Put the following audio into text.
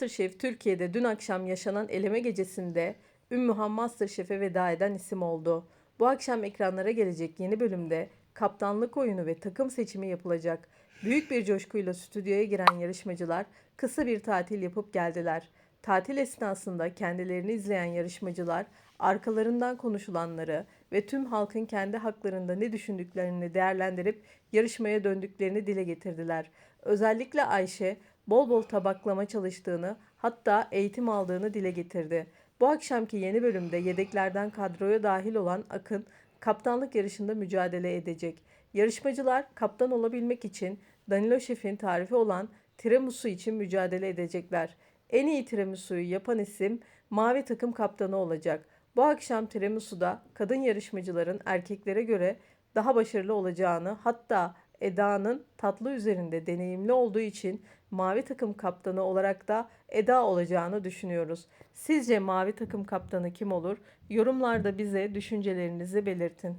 Masterchef Türkiye'de dün akşam yaşanan eleme gecesinde Ümmühan Masterchef'e veda eden isim oldu. Bu akşam ekranlara gelecek yeni bölümde kaptanlık oyunu ve takım seçimi yapılacak. Büyük bir coşkuyla stüdyoya giren yarışmacılar kısa bir tatil yapıp geldiler. Tatil esnasında kendilerini izleyen yarışmacılar arkalarından konuşulanları ve tüm halkın kendi haklarında ne düşündüklerini değerlendirip yarışmaya döndüklerini dile getirdiler. Özellikle Ayşe bol bol tabaklama çalıştığını hatta eğitim aldığını dile getirdi. Bu akşamki yeni bölümde yedeklerden kadroya dahil olan Akın kaptanlık yarışında mücadele edecek. Yarışmacılar kaptan olabilmek için Danilo Şef'in tarifi olan tiramisu için mücadele edecekler. En iyi tiramisu'yu yapan isim mavi takım kaptanı olacak. Bu akşam tiramisu'da kadın yarışmacıların erkeklere göre daha başarılı olacağını hatta Eda'nın tatlı üzerinde deneyimli olduğu için mavi takım kaptanı olarak da Eda olacağını düşünüyoruz. Sizce mavi takım kaptanı kim olur? Yorumlarda bize düşüncelerinizi belirtin.